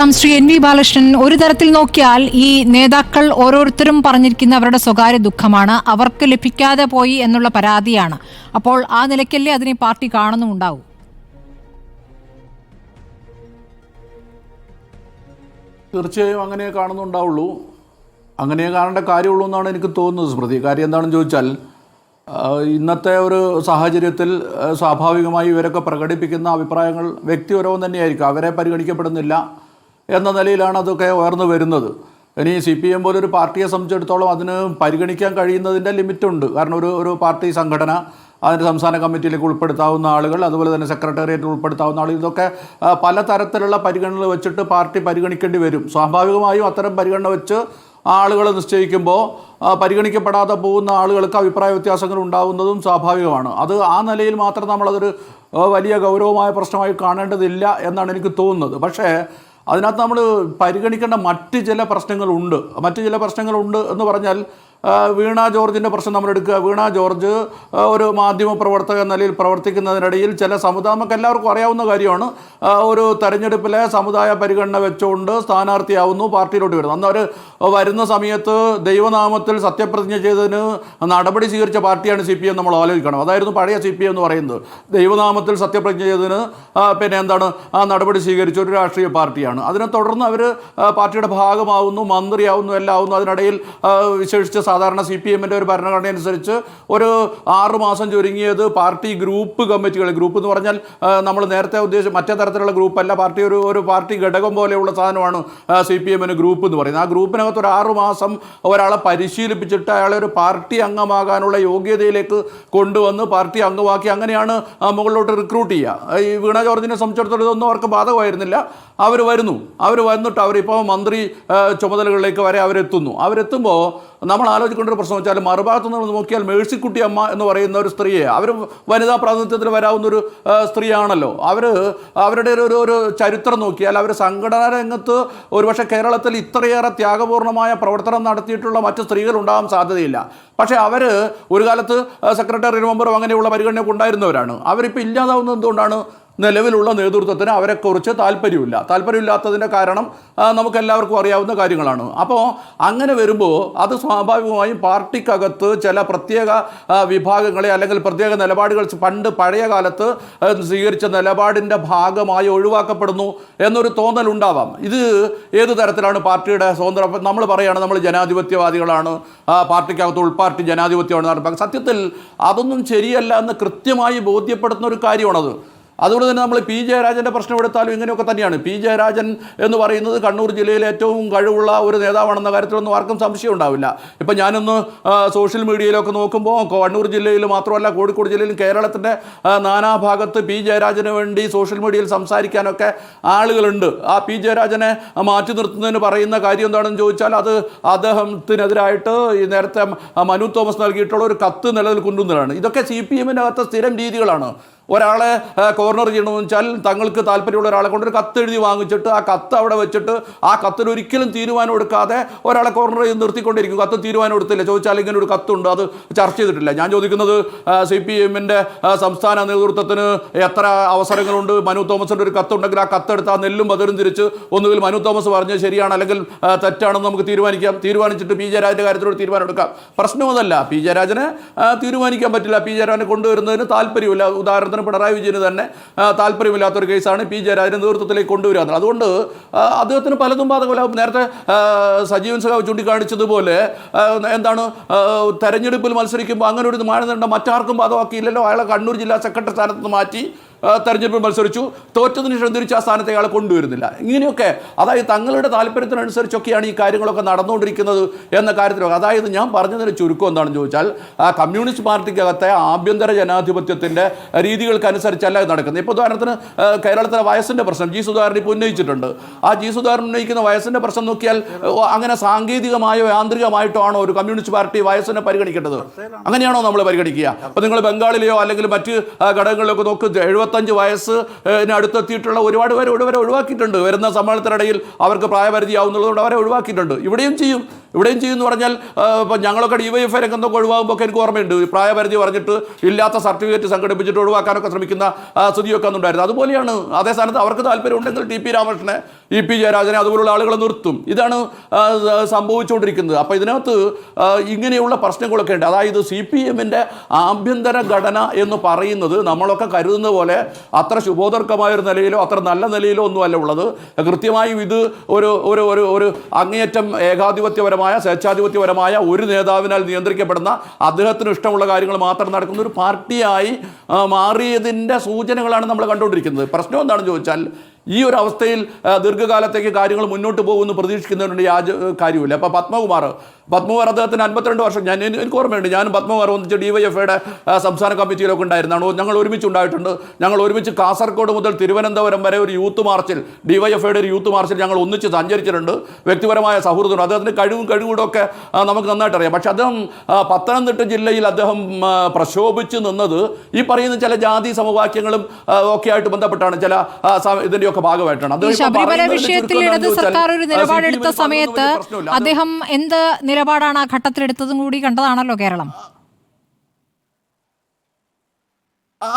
Shri N V Balakrishnan ഒരു തരത്തിൽ നോക്കിയാൽ ഈ നേതാക്കൾ ഓരോരുത്തരും പറഞ്ഞിരിക്കുന്ന അവരുടെ സ്വകാര്യ ദുഃഖമാണ്. അവർക്ക് ലഭിക്കാതെ പോയി എന്നുള്ള പരാതിയാണ്. അപ്പോൾ ആ നിലയ്ക്കല്ലേ അതിനെ പാർട്ടി കാണുന്നുണ്ടാവും തീർച്ചയായും അങ്ങനെ കാണുന്നുണ്ടാവുള്ളൂ. അങ്ങനെ കാണേണ്ട കാര്യമുള്ളൂ എന്നാണ് എനിക്ക് തോന്നുന്നത്. സ്മൃതി കാര്യം എന്താണെന്ന് ചോദിച്ചാൽ ഇന്നത്തെ ഒരു സാഹചര്യത്തിൽ സ്വാഭാവികമായി ഇവരൊക്കെ പ്രകടിപ്പിക്കുന്ന അഭിപ്രായങ്ങൾ വ്യക്തിപരവും തന്നെയായിരിക്കും. അവരെ പരിഗണിക്കപ്പെടുന്നില്ല. എന്ന നിലയിലാണ് അതൊക്കെ ഉയർന്നു വരുന്നത്. ഇനി സി പി എം പോലൊരു പാർട്ടിയെ സംബന്ധിച്ചിടത്തോളം അതിന് പരിഗണിക്കാൻ കഴിയുന്നതിന്റെ ലിമിറ്റുണ്ട്. കാരണം ഒരു ഒരു പാർട്ടി സംഘടന അതിന്റെ സംസ്ഥാന കമ്മിറ്റിയിലേക്ക് ഉൾപ്പെടുത്താവുന്ന ആളുകൾ അതുപോലെ തന്നെ സെക്രട്ടേറിയറ്റിൽ ഉൾപ്പെടുത്താവുന്ന ആളുകൾ ഇതൊക്കെ പലതരത്തിലുള്ള പരിഗണന വെച്ചിട്ട് പാർട്ടി പരിഗണിക്കേണ്ടി വരും. സ്വാഭാവികമായും അത്തരം പരിഗണന വെച്ച് ആളുകൾ നിശ്ചയിക്കുമ്പോൾ പരിഗണിക്കപ്പെടാതെ പോകുന്ന ആളുകൾക്ക് അഭിപ്രായ വ്യത്യാസങ്ങൾ ഉണ്ടാകുന്നതും സ്വാഭാവികമാണ്. അത് ആ നിലയിൽ മാത്രം നമ്മളതൊരു വലിയ ഗൗരവമായ പ്രശ്നമായി കാണേണ്ടതില്ല എന്നാണ് എനിക്ക് തോന്നുന്നത്. പക്ഷേ അതിനകത്ത് നമ്മൾ പരിഗണിക്കേണ്ട മറ്റ് ചില പ്രശ്നങ്ങളുണ്ട്. മറ്റ് ചില പ്രശ്നങ്ങളുണ്ട് എന്ന് പറഞ്ഞാൽ വീണ ജോർജിന്റെ പ്രശ്നം നമ്മൾ എടുക്കുക വീണ ജോർജ് ഒരു മാധ്യമ പ്രവർത്തക എന്ന നിലയിൽ പ്രവർത്തിക്കുന്നതിനിടയിൽ ചില സമുദായം നമുക്ക് എല്ലാവർക്കും അറിയാവുന്ന കാര്യമാണ്. ഒരു തെരഞ്ഞെടുപ്പിലെ സമുദായ പരിഗണന വെച്ചുകൊണ്ട് സ്ഥാനാർത്ഥിയാവുന്നു പാർട്ടിയിലോട്ട് വരുന്നു. അന്ന് അവർ വരുന്ന സമയത്ത് ദൈവനാമത്തിൽ സത്യപ്രതിജ്ഞ ചെയ്തതിന് നടപടി സ്വീകരിച്ച പാർട്ടിയാണ് സി പി എം നമ്മൾ ആലോചിക്കണം. അതായിരുന്നു പഴയ സി പി എം എന്ന് പറയുന്നത്. ദൈവനാമത്തിൽ സത്യപ്രതിജ്ഞ ചെയ്തതിന് പിന്നെ എന്താണ് ആ നടപടി സ്വീകരിച്ച ഒരു രാഷ്ട്രീയ പാർട്ടിയാണ്. അതിനെ തുടർന്ന് അവർ പാർട്ടിയുടെ ഭാഗമാവുന്നു മന്ത്രിയാവുന്നു എല്ലാം ആവുന്നു. അതിനിടയിൽ വിശേഷിച്ച് സാധാരണ സി പി എമ്മിന്റെ ഒരു ഭരണഘടന അനുസരിച്ച് ഒരു ആറുമാസം ചുരുങ്ങിയത് പാർട്ടി ഗ്രൂപ്പ് കമ്മിറ്റികൾ ഗ്രൂപ്പ് എന്ന് പറഞ്ഞാൽ നമ്മൾ നേരത്തെ ഉദ്ദേശിച്ച മറ്റേ തരത്തിലുള്ള ഗ്രൂപ്പല്ല. പാർട്ടി ഒരു ഒരു പാർട്ടി ഘടകം പോലെയുള്ള സാധനമാണ് സി പി എമ്മിന് ഗ്രൂപ്പ് എന്ന് പറയുന്നത്. ആ ഗ്രൂപ്പിനകത്ത് ഒരു ആറുമാസം ഒരാളെ പരിശീലിപ്പിച്ചിട്ട് അയാളെ ഒരു പാർട്ടി അംഗമാകാനുള്ള യോഗ്യതയിലേക്ക് കൊണ്ടുവന്ന് പാർട്ടി അംഗമാക്കി അങ്ങനെയാണ് മുകളിലോട്ട് റിക്രൂട്ട് ചെയ്യുക. ഈ വീണ ജോർജിനെ സംബന്ധിച്ചിടത്തോളം ഇതൊന്നും അവർക്ക് ബാധകമായിരുന്നില്ല. അവർ വരുന്നു. അവർ വന്നിട്ട് അവരിപ്പോൾ മന്ത്രി ചുമതലകളിലേക്ക് വരെ അവരെത്തുന്നു. അവരെത്തുമ്പോൾ നമ്മൾ ആലോചിക്കേണ്ട ഒരു പ്രശ്നം വെച്ചാൽ മറുഭാഗത്ത് നിന്ന് നോക്കിയാൽ മേഴ്സിക്കുട്ടി അമ്മ എന്ന് പറയുന്ന ഒരു സ്ത്രീയെ അവർ വനിതാ പ്രാതിനിധ്യത്തിൽ വരാവുന്ന ഒരു സ്ത്രീയാണല്ലോ. അവർ അവരുടെ ഒരു ഒരു ചരിത്രം നോക്കിയാൽ അവർ സംഘടനാ രംഗത്ത് ഒരുപക്ഷെ കേരളത്തിൽ ഇത്രയേറെ ത്യാഗപൂർണമായ പ്രവർത്തനം നടത്തിയിട്ടുള്ള മറ്റ് സ്ത്രീകൾ ഉണ്ടാകാൻ സാധ്യതയില്ല. പക്ഷേ അവർ ഒരു കാലത്ത് സെക്രട്ടറി മെമ്പറും അങ്ങനെയുള്ള പരിഗണനയൊക്കെ ഉണ്ടായിരുന്നവരാണ്. അവരിപ്പോൾ ഇല്ലാതാവുന്നത് എന്തുകൊണ്ടാണ്? നിലവിലുള്ള നേതൃത്വത്തിന് അവരെക്കുറിച്ച് താല്പര്യമില്ല. താല്പര്യമില്ലാത്തതിന്റെ കാരണം നമുക്കെല്ലാവർക്കും അറിയാവുന്ന കാര്യങ്ങളാണ്. അപ്പോൾ അങ്ങനെ വരുമ്പോൾ അത് സ്വാഭാവികമായും പാർട്ടിക്കകത്ത് ചില പ്രത്യേക വിഭാഗങ്ങളെ അല്ലെങ്കിൽ പ്രത്യേക നിലപാടുകൾ പണ്ട് പഴയ കാലത്ത് സ്വീകരിച്ച നിലപാടിന്റെ ഭാഗമായി ഒഴിവാക്കപ്പെടുന്നു എന്നൊരു തോന്നൽ ഉണ്ടാവാം. ഇത് ഏത് തരത്തിലാണ് പാർട്ടിയുടെ സ്വതന്ത്രം നമ്മൾ പറയുകയാണ് നമ്മൾ ജനാധിപത്യവാദികളാണ് പാർട്ടിക്കകത്ത് ഉൾപാർട്ടി ജനാധിപത്യമാണ് സത്യത്തിൽ അതൊന്നും ശരിയല്ല എന്ന് കൃത്യമായി ബോധ്യപ്പെടുത്തുന്ന ഒരു കാര്യമാണത്. അതുകൊണ്ട് തന്നെ നമ്മൾ പി ജയരാജന്റെ പ്രശ്നം എടുത്താലും ഇങ്ങനെയൊക്കെ തന്നെയാണ്. പി ജയരാജൻ എന്ന് പറയുന്നത് കണ്ണൂർ ജില്ലയിൽ ഏറ്റവും കഴിവുള്ള ഒരു നേതാവാണെന്ന കാര്യത്തിലൊന്നും ആർക്കും സംശയം ഉണ്ടാവില്ല. ഇപ്പം ഞാനൊന്ന് സോഷ്യൽ മീഡിയയിലൊക്കെ നോക്കുമ്പോൾ കണ്ണൂർ ജില്ലയിൽ മാത്രമല്ല കോഴിക്കോട് ജില്ലയിലും കേരളത്തിന്റെ നാനാഭാഗത്ത് പി ജയരാജന് വേണ്ടി സോഷ്യൽ മീഡിയയിൽ സംസാരിക്കാനൊക്കെ ആളുകളുണ്ട്. ആ പി ജയരാജനെ മാറ്റി നിർത്തുന്നതിന് പറയുന്ന കാര്യം എന്താണെന്ന് ചോദിച്ചാൽ അത് അദ്ദേഹത്തിനെതിരായിട്ട് ഈ നേരത്തെ മനു തോമസ് നൽകിയിട്ടുള്ള ഒരു കത്ത് നിലനിൽക്കുന്നതാണ് ഇതൊക്കെ സി പി എമ്മിനകത്ത് സ്ഥിരം രീതികളാണ്. ഒരാളെ കോർണർ ചെയ്യണമെന്ന് വെച്ചാൽ തങ്ങൾക്ക് താല്പര്യമുള്ള ഒരാളെ കൊണ്ടൊരു കത്ത് എഴുതി വാങ്ങിച്ചിട്ട് ആ കത്ത് അവിടെ വെച്ചിട്ട് ആ കത്തിൽ ഒരിക്കലും തീരുമാനം എടുക്കാതെ ഒരാളെ കോർണർ ചെയ്ത് നിർത്തിക്കൊണ്ടിരിക്കും. കത്ത് തീരുമാനം എടുത്തില്ല. ചോദിച്ചാൽ ഇങ്ങനെ ഒരു കത്തുണ്ട്. അത് ചർച്ച ചെയ്തിട്ടില്ല. ഞാൻ ചോദിക്കുന്നത് സി പി എമ്മിന്റെ സംസ്ഥാന നേതൃത്വത്തിന് എത്ര അവസരങ്ങളുണ്ട്? മനു തോമസിന്റെ ഒരു കത്തുണ്ടെങ്കിൽ ആ കത്തെടുത്ത് ആ നെല്ലും ബദലും തിരിച്ച് ഒന്നുകിൽ മനു തോമസ് പറഞ്ഞത് ശരിയാണ് അല്ലെങ്കിൽ തെറ്റാണെന്ന് നമുക്ക് തീരുമാനിക്കാം. തീരുമാനിച്ചിട്ട് പി ജയരാജന്റെ കാര്യത്തിലൊരു തീരുമാനം എടുക്കാം. പ്രശ്നമൊന്നല്ല പി ജയരാജനെ തീരുമാനിക്കാൻ പറ്റില്ല. പി ജയരാജനെ കൊണ്ടുവരുന്നതിന് താല്പര്യമില്ല. ഉദാഹരണത്തിന് പിണറായി വിജയന് തന്നെ താല്പര്യമില്ലാത്തൊരു കേസാണ് പി ജയരാജന്റെ നേതൃത്വത്തിലേക്ക് കൊണ്ടുവരിക അതുകൊണ്ട് അദ്ദേഹത്തിന് പലതും ബാധകമല്ല നേരത്തെ സജീവൻ സഖാവ് ചൂണ്ടിക്കാണിച്ചതുപോലെ എന്താണ് തെരഞ്ഞെടുപ്പിൽ മത്സരിക്കുമ്പോൾ അങ്ങനെ ഒരു മാനദണ്ഡം മറ്റാർക്കും ബാധമാക്കിയില്ലല്ലോ അയാളെ കണ്ണൂർ ജില്ലാ സെക്രട്ടറി സ്ഥാനത്ത് മാറ്റി ആ, തെരഞ്ഞെടുപ്പിൽ മത്സരിച്ചു. തോറ്റതിന് ശേഷം തിരിച്ച് ആ സ്ഥാനത്ത് അയാളെ കൊണ്ടുവരുന്നില്ല. ഇങ്ങനെയൊക്കെ അതായത് തങ്ങളുടെ താല്പര്യത്തിനനുസരിച്ചൊക്കെയാണ് ഈ കാര്യങ്ങളൊക്കെ നടന്നുകൊണ്ടിരിക്കുന്നത് എന്ന കാര്യത്തിലൊക്കെ. അതായത് ഞാൻ പറഞ്ഞതിന് ചുരുക്കം എന്താണെന്ന് ചോദിച്ചാൽ ആ കമ്മ്യൂണിസ്റ്റ് പാർട്ടിക്കകത്തെ ആഭ്യന്തര ജനാധിപത്യത്തിന്റെ രീതികൾക്കനുസരിച്ചല്ല നടക്കുന്നത്. ഇപ്പോൾ ഉദാഹരണത്തിന് കേരളത്തിലെ വയസ്സിന്റെ പ്രശ്നം ജി സുധാകരൻ ഇപ്പോൾ ഉന്നയിച്ചിട്ടുണ്ട്. ആ ജി സുധാകരൻ ഉന്നയിക്കുന്ന വയസ്സിന്റെ പ്രശ്നം നോക്കിയാൽ അങ്ങനെ സാങ്കേതികമായോ യാന്ത്രികമായിട്ടോ ആണോ ഒരു കമ്മ്യൂണിസ്റ്റ് പാർട്ടി വയസ്സിനെ പരിഗണിക്കേണ്ടത്? അങ്ങനെയാണോ നമ്മൾ പരിഗണിക്കുക? അപ്പോൾ നിങ്ങൾ ബംഗാളിലെയോ അല്ലെങ്കിൽ മറ്റ് ഘടകങ്ങളിലൊക്കെ നോക്ക് എഴുപത്തഞ്ച് വയസ്സിന് അടുത്തെത്തിയിട്ടുള്ള ഒരുപാട് പേര് ഇവിടെ വരെ ഒഴിവാക്കിയിട്ടുണ്ട്. വരുന്ന സമ്മേളനത്തിനിടയിൽ അവർക്ക് പ്രായപരിധിയാവുന്നുള്ളതുകൊണ്ട് അവരെ ഒഴിവാക്കിയിട്ടുണ്ട്. ഇവിടെയും ചെയ്യും. ഇവിടെയും ചെയ്യുമെന്ന് പറഞ്ഞാൽ ഇപ്പം ഞങ്ങളൊക്കെ ഡി വൈ എഫ് ഐ രംഗത്തൊക്കെ ഒഴിവാകുമ്പോൾ ഒക്കെ എനിക്ക് ഓർമ്മയുണ്ട്. പ്രായപരിധി പറഞ്ഞിട്ട് ഇല്ലാത്ത സർട്ടിഫിക്കറ്റ് സംഘടിപ്പിച്ചിട്ട് ഒഴിവാക്കാനൊക്കെ ശ്രമിക്കുന്ന സ്ഥിതിയൊക്കെ ഉണ്ടായിരുന്നു അതുപോലെയാണ് അതേ സ്ഥാനത്ത് അവർക്ക് താല്പര്യം ഉണ്ടെങ്കിൽ ടി പി രാമകൃഷ്ണനെ ഇ പി ജയരാജനെ അതുപോലുള്ള ആളുകളെ നിർത്തും. ഇതാണ് സംഭവിച്ചുകൊണ്ടിരിക്കുന്നത്. അപ്പോൾ ഇതിനകത്ത് ഇങ്ങനെയുള്ള പ്രശ്നങ്ങളൊക്കെ ഉണ്ട്. അതായത് സി പി എമ്മിന്റെ ആഭ്യന്തര ഘടന എന്ന് പറയുന്നത് നമ്മളൊക്കെ കരുതുന്ന പോലെ അത്ര ശുഭോദർക്കമായ ഒരു നിലയിലോ അത്ര നല്ല നിലയിലോ ഒന്നുമല്ല ഉള്ളത്. കൃത്യമായും ഇത് ഒരു ഒരു ഒരു അങ്ങേയറ്റം അങ്ങേയറ്റം ഏകാധിപത്യപരമായ സ്വേച്ഛാധിപത്യപരമായ ഒരു നേതാവിനാൽ നിയന്ത്രിക്കപ്പെടുന്ന അദ്ദേഹത്തിന് ഇഷ്ടമുള്ള കാര്യങ്ങൾ മാത്രം നടക്കുന്ന ഒരു പാർട്ടിയായി മാറിയതിന്റെ സൂചനകളാണ് നമ്മൾ കണ്ടുകൊണ്ടിരിക്കുന്നത്. പ്രശ്നം എന്താണെന്ന് ചോദിച്ചാൽ ഈ ഒരു അവസ്ഥയിൽ ദീർഘകാലത്തേക്ക് കാര്യങ്ങൾ മുന്നോട്ട് പോകുമെന്ന് പ്രതീക്ഷിക്കുന്നതിനുണ്ട് യാതൊരു കാര്യമില്ല. അപ്പോൾ പത്മകുമാർ പത്മകുമാർ അദ്ദേഹത്തിന് അൻപത്തിരണ്ട് വർഷം. ഞാൻ എനി- എനിക്ക് ഓർമ്മയുണ്ട്. ഞാനും പത്മകുമാർ ഒന്നിച്ച് ഡി വൈ എഫ് ഐയുടെ സംസ്ഥാന കമ്മിറ്റിയിലൊക്കെ ഉണ്ടായിരുന്നാണ്. ഞങ്ങൾ ഒരുമിച്ച് ഉണ്ടായിട്ടുണ്ട്. ഞങ്ങൾ ഒരുമിച്ച് കാസർഗോഡ് മുതൽ തിരുവനന്തപുരം വരെ ഒരു യൂത്ത് മാർച്ചിൽ ഡി വൈ എഫ് ഐയുടെ ഒരു യൂത്ത് മാർച്ചിൽ ഞങ്ങൾ ഒന്നിച്ച് സഞ്ചരിച്ചിട്ടുണ്ട്. വ്യക്തിപരമായ സൗഹൃദമുണ്ട് അദ്ദേഹത്തിന് കഴിവും കഴിവുകൂടൊക്കെ ആ, നമുക്ക് നന്നായിട്ട് അറിയാം പക്ഷെ അദ്ദേഹം പത്തനംതിട്ട ജില്ലയിൽ അദ്ദേഹം പ്രക്ഷോഭിച്ച് നിന്നത് ഈ പറയുന്ന ചില ജാതി സമവാക്യങ്ങളും ഒക്കെ ആയിട്ട് ബന്ധപ്പെട്ടാണ്. ചില ഇതിന്റെയൊക്കെ ഇതിന്റെയൊക്കെ ഭാഗമായിട്ടാണ്. ശബരിമല വിഷയത്തിൽ ഇടത് സർക്കാർ ഒരു നിലപാടെടുത്ത സമയത്ത് അദ്ദേഹം എന്ത് നിലപാടാണ് ആ ഘട്ടത്തിലെടുത്തതും കൂടി കണ്ടതാണല്ലോ കേരളം.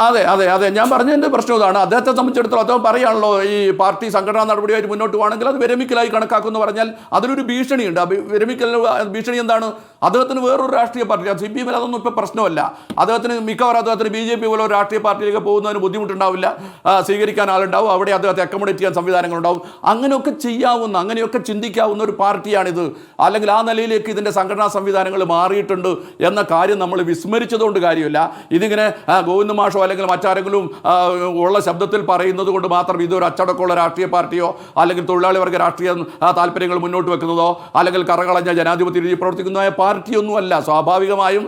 അതെ അതെ അതെ. ഞാൻ പറഞ്ഞതിന്റെ പ്രശ്നം ഇതാണ്. അദ്ദേഹത്തെ സംബന്ധിച്ചിടത്തോളം അദ്ദേഹം പറയാണല്ലോ ഈ പാർട്ടി സംഘടനാ നടപടിയായിട്ട് മുന്നോട്ട് പോകണമെങ്കിൽ അത് വിരമിക്കലായി കണക്കാക്കുമെന്ന് പറഞ്ഞാൽ അതിലൊരു ഭീഷണിയുണ്ട്. വിരമിക്കൽ ഭീഷണി എന്താണ്? അദ്ദേഹത്തിന് വേറൊരു രാഷ്ട്രീയ പാർട്ടി സി പി എമ്മിൽ അതൊന്നും ഇപ്പോൾ പ്രശ്നമല്ല. അദ്ദേഹത്തിന് മിക്കവാറും അദ്ദേഹത്തിന് ബി ജെ പി പോലെ ഒരു രാഷ്ട്രീയ പാർട്ടിയിലേക്ക് പോകുന്നതിന് ബുദ്ധിമുട്ടുണ്ടാവില്ല. സ്വീകരിക്കാൻ ആളുണ്ടാവും. അവിടെ അദ്ദേഹത്തെ അക്കോമഡേറ്റ് ചെയ്യാൻ സംവിധാനങ്ങളുണ്ടാവും. അങ്ങനെയൊക്കെ ചെയ്യാവുന്ന അങ്ങനെയൊക്കെ ചിന്തിക്കാവുന്ന ഒരു പാർട്ടിയാണിത്. അല്ലെങ്കിൽ ആ നിലയിലേക്ക് ഇതിന്റെ സംഘടനാ സംവിധാനങ്ങൾ മാറിയിട്ടുണ്ട് എന്ന കാര്യം നമ്മൾ വിസ്മരിച്ചതുകൊണ്ട് കാര്യമില്ല. ഇതിങ്ങനെ ഗോവിന്ദ മാഷോ അല്ലെങ്കിൽ മറ്റാരെങ്കിലും ഉള്ള ശബ്ദത്തിൽ പറയുന്നത് കൊണ്ട് മാത്രം ഇതൊരു അച്ചടക്കമുള്ള രാഷ്ട്രീയ പാർട്ടിയോ അല്ലെങ്കിൽ തൊഴിലാളി വർഗ രാഷ്ട്രീയ താല്പര്യങ്ങൾ മുന്നോട്ട് വെക്കുന്നതോ അല്ലെങ്കിൽ കറകളഞ്ഞ ജനാധിപത്യ രീതി പ്രവർത്തിക്കുന്നതായ പാർട്ടിയൊന്നുമല്ല. സ്വാഭാവികമായും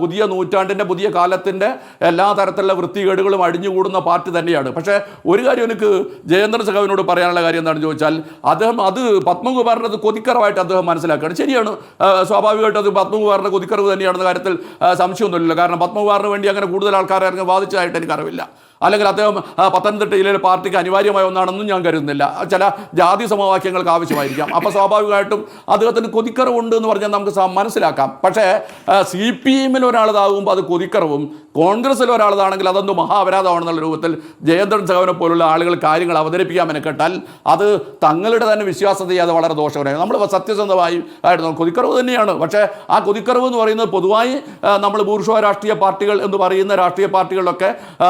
പുതിയ നൂറ്റാണ്ടിന്റെ പുതിയ കാലത്തിന്റെ എല്ലാ തരത്തിലുള്ള വൃത്തികേടുകളും അടിഞ്ഞുകൂടുന്ന പാർട്ടി തന്നെയാണ്. പക്ഷേ ഒരു കാര്യം എനിക്ക് ജയേന്ദ്ര സഖാവിനോട് പറയാനുള്ള കാര്യം എന്താണെന്ന് ചോദിച്ചാൽ അദ്ദേഹം അത് പത്മകുമാറിന്റെ അത് കൊതിക്കറവായിട്ട് അദ്ദേഹം മനസ്സിലാക്കുകയാണ്. ശരിയാണ് സ്വാഭാവികമായിട്ട് അത് പത്മകുമാറിന്റെ കൊതിക്കറവ് തന്നെയാണെന്ന കാര്യത്തിൽ സംശയമൊന്നുമില്ലല്ലോ. സംശയമൊന്നുമില്ല കാരണം പത്മകുമാറിന് വേണ്ടി അങ്ങനെ കൂടുതൽ ആൾക്കാരെ വാദിച്ചതായിട്ട് എനിക്കറിവില്ല. അല്ലെങ്കിൽ അദ്ദേഹം പത്തനംതിട്ട ജില്ലയിലെ പാർട്ടിക്ക് അനിവാര്യമായ ഒന്നാണെന്നും ഞാൻ കരുതുന്നില്ല. ചില ജാതി സമവാക്യങ്ങൾക്ക് ആവശ്യമായിരിക്കാം. അപ്പോൾ സ്വാഭാവികമായിട്ടും അദ്ദേഹത്തിന് കൊതിക്കറവുണ്ട് എന്ന് പറഞ്ഞാൽ നമുക്ക് മനസ്സിലാക്കാം. പക്ഷേ സി പി എമ്മിൽ ഒരാളതാകുമ്പോൾ അത് കൊതിക്കറവും കോൺഗ്രസ്സിൽ ഒരാളതാണെങ്കിൽ അതൊന്ന് മഹാപരാധമാണെന്നുള്ള രൂപത്തിൽ ജയന്ദ്രൻ സഹോനെ പോലുള്ള ആളുകൾ കാര്യങ്ങൾ അവതരിപ്പിക്കാൻ മെനക്കെട്ടാൽ അത് തങ്ങളുടെ തന്നെ വിശ്വാസത്തെ അത് വളരെ ദോഷകരമായി നമ്മൾ സത്യസന്ധമായി ആയിരുന്നു കൊതിക്കറവ് തന്നെയാണ്. പക്ഷേ ആ കൊതിക്കറവ് എന്ന് പറയുന്നത് പൊതുവായി നമ്മൾ ബൂർഷോ രാഷ്ട്രീയ പാർട്ടികൾ എന്ന് പറയുന്ന രാഷ്ട്രീയ പാർട്ടികളിലൊക്കെ ആ,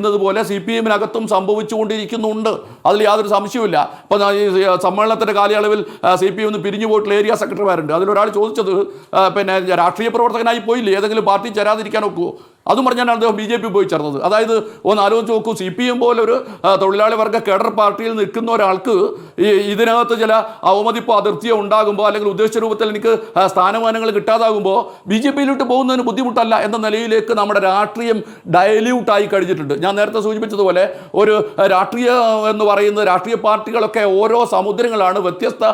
സംഭവിക്കുന്നത് പോലെ സി പി എമ്മിനകത്തും സംഭവിച്ചുകൊണ്ടിരിക്കുന്നുണ്ട്. അതിൽ യാതൊരു സംശയവുമില്ല. ഇപ്പം ഈ സമ്മേളനത്തിന്റെ കാലയളവിൽ സി പി എം പിരിഞ്ഞു പോയിട്ടുള്ള ഏരിയ സെക്രട്ടറിമാരുണ്ട്. അതിലൊരാൾ ചോദിച്ചത് പിന്നെ രാഷ്ട്രീയ പ്രവർത്തകനായി പോയില്ലേ? ഏതെങ്കിലും പാർട്ടി ചേരാതിരിക്കാൻ ഒക്കുമോ അതും പറഞ്ഞാണ് അദ്ദേഹം ബി ജെ പി പോയി ചേർന്നത്. അതായത് ഒന്ന് ആലോചിച്ച് നോക്കൂ സി പി എം പോലെ ഒരു തൊഴിലാളി വർഗ കേഡർ പാർട്ടിയിൽ നിൽക്കുന്ന ഒരാൾക്ക് ഈ ഇതിനകത്ത് ചില അവമതിപ്പോ അതിർത്തിയോ ഉണ്ടാകുമ്പോൾ അല്ലെങ്കിൽ ഉദ്ദേശിച്ച രൂപത്തിൽ എനിക്ക് സ്ഥാനമാനങ്ങൾ കിട്ടാതാകുമ്പോൾ ബി ജെ പിയിലോട്ട് പോകുന്നതിന് ബുദ്ധിമുട്ടല്ല എന്ന നിലയിലേക്ക് നമ്മുടെ രാഷ്ട്രീയം ഡയല്യൂട്ടായി കഴിഞ്ഞിട്ടുണ്ട്. ഞാൻ നേരത്തെ സൂചിപ്പിച്ചതുപോലെ ഒരു രാഷ്ട്രീയ എന്ന് പറയുന്നത് രാഷ്ട്രീയ പാർട്ടികളൊക്കെ ഓരോ സമുദ്രങ്ങളാണ് വ്യത്യസ്ത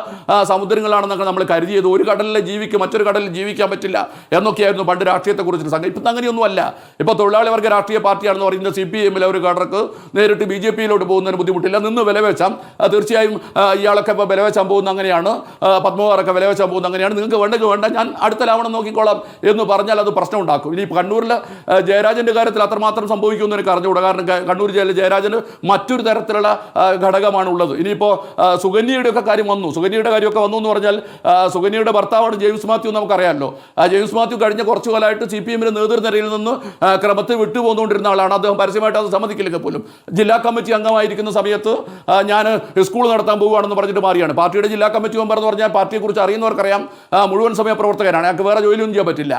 സമുദ്രങ്ങളാണെന്നൊക്കെ നമ്മൾ കരുതിയത്. ഒരു കടലിൽ ജീവിക്ക് മറ്റൊരു കടലിൽ ജീവിക്കാൻ പറ്റില്ല എന്നൊക്കെയായിരുന്നു പണ്ട് രാഷ്ട്രീയത്തെക്കുറിച്ച് സംഘം ഇപ്പം അങ്ങനെയൊന്നുമല്ല. ഇപ്പോൾ തൊഴിലാളി വർഗ രാഷ്ട്രീയ പാർട്ടിയാണെന്ന് പറയുന്നത് സി പി എമ്മിലെ ഒരു കാഡർക്ക് നേരിട്ട് ബി ജെ പിയിലോട്ട് പോകുന്നതിന് ബുദ്ധിമുട്ടില്ല. നിന്ന് വിലവെച്ചാം തീർച്ചയായും ഇയാളൊക്കെ ഇപ്പോൾ വിലവെച്ചാൻ പോകുന്ന അങ്ങനെയാണ്. പത്മകുമാറൊക്കെ വിലവെച്ചാൻ പോകുന്ന അങ്ങനെയാണ്. നിങ്ങൾക്ക് വേണ്ടെങ്കിൽ വേണ്ട ഞാൻ അടുത്ത ലാവണം നോക്കിക്കോളാം എന്ന് പറഞ്ഞാൽ അത് പ്രശ്നം ഉണ്ടാക്കും. ഇനി കണ്ണൂരിൽ ജയരാജന്റെ കാര്യത്തിൽ അത്രമാത്രം സംഭവിക്കുമെന്ന് എനിക്ക് അറിഞ്ഞുകൂടാ. കാരണം കണ്ണൂർ ജില്ലയിലെ ജയരാജന് മറ്റൊരു തരത്തിലുള്ള ഘടകമാണ് ഉള്ളത് ഇനിയിപ്പോൾ സുകന്യയുടെ ഒക്കെ കാര്യം വന്നു. സുകന്യയുടെ കാര്യമൊക്കെ വന്നു എന്ന് പറഞ്ഞാൽ സുകന്യയുടെ ഭർത്താവാണ് ജെയിംസ് മാത്യു നമുക്കറിയാമല്ലോ. ജെയിംസ് മാത്യു കഴിഞ്ഞ കുറച്ചു കാലമായിട്ട് സി പി എമ്മിന്റെ നേതൃനിരയിൽ നിന്ന് ക്രമത്തിൽ വിട്ടുപോന്നുകൊണ്ടിരുന്ന ആളാണ്. അദ്ദേഹം പരസ്യമായിട്ട് അത് സമ്മതിക്കില്ലെങ്കിൽ പോലും. ജില്ലാ കമ്മിറ്റി അംഗമായിരിക്കുന്ന സമയത്ത് ഞാൻ സ്കൂൾ നടത്താൻ പോവുകയാണെന്ന് പറഞ്ഞിട്ട് മാറിയാണ്. പാർട്ടിയുടെ ജില്ലാ കമ്മിറ്റി മെമ്പർ എന്ന് പറഞ്ഞാൽ പാർട്ടിയെക്കുറിച്ച് അറിയുന്നവർക്കറിയാം. മുഴുവൻ സമയ പ്രവർത്തകനാണ്. അയാൾക്ക് വേറെ ജോലിയൊന്നും ചെയ്യാൻ പറ്റില്ല.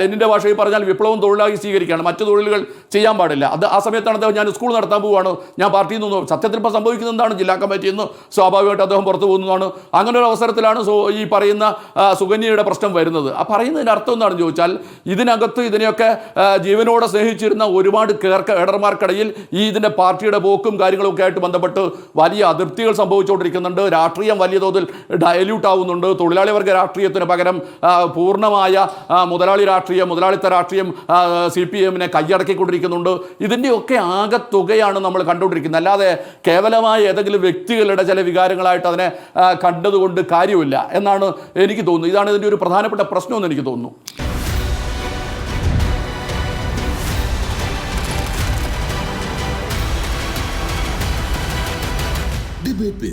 ലെന്നിന്റെ ഭാഷയിൽ പറഞ്ഞാൽ വിപ്ലവം തൊഴിലായി സ്വീകരിക്കുകയാണ്. മറ്റു തൊഴിലുകൾ ചെയ്യാൻ പാടില്ല. അത് ആ സമയത്താണ് അദ്ദേഹം ഞാൻ സ്കൂൾ നടത്താൻ പോവുകയാണ്. ഞാൻ പാർട്ടിയിൽ നിന്ന് സത്യത്തിൽ ഇപ്പോൾ സംഭവിക്കുന്നത് എന്താണ്? ജില്ലാ കമ്മിറ്റിയിൽ നിന്ന് സ്വാഭാവികമായിട്ട് അദ്ദേഹം പുറത്തു പോകുന്നതാണ്. അങ്ങനെ ഒരു അവസരത്തിലാണ് ഈ പറയുന്ന സുകന്യയുടെ പ്രശ്നം വരുന്നത്. ആ പറയുന്നതിന്റെ അർത്ഥം എന്താണെന്ന് ചോദിച്ചാൽ ഇതിനകത്ത് ഇതിനെയൊക്കെ ആ, ജീവനോടെ സ്നേഹിച്ചിരുന്ന ഒരുപാട് കേർക്ക കേഡർമാർക്കിടയിൽ ഈ ഇതിന്റെ പാർട്ടിയുടെ പോക്കും കാര്യങ്ങളൊക്കെ ആയിട്ട് ബന്ധപ്പെട്ട് വലിയ അതിർത്തികൾ സംഭവിച്ചുകൊണ്ടിരിക്കുന്നുണ്ട്. രാഷ്ട്രീയം വലിയ തോതിൽ ഡയല്യൂട്ട് ആവുന്നുണ്ട്. തൊഴിലാളി വർഗ രാഷ്ട്രീയത്തിന് പകരം പൂർണമായ മുതലാളി രാഷ്ട്രീയം മുതലാളിത്ത രാഷ്ട്രീയം സി പി എമ്മിനെ കൈയടക്കിക്കൊണ്ടിരിക്കുന്നുണ്ട്. ഇതിന്റെയൊക്കെ ആകത്തുകയാണ് നമ്മൾ കണ്ടുകൊണ്ടിരിക്കുന്നത്. അല്ലാതെ കേവലമായ ഏതെങ്കിലും വ്യക്തികളുടെ ചില വികാരങ്ങളായിട്ട് അതിനെ കണ്ടതുകൊണ്ട് കാര്യമില്ല എന്നാണ് എനിക്ക് തോന്നുന്നത്. ഇതാണ് ഇതിന്റെ ഒരു പ്രധാനപ്പെട്ട പ്രശ്നമെന്ന് എനിക്ക് തോന്നുന്നു.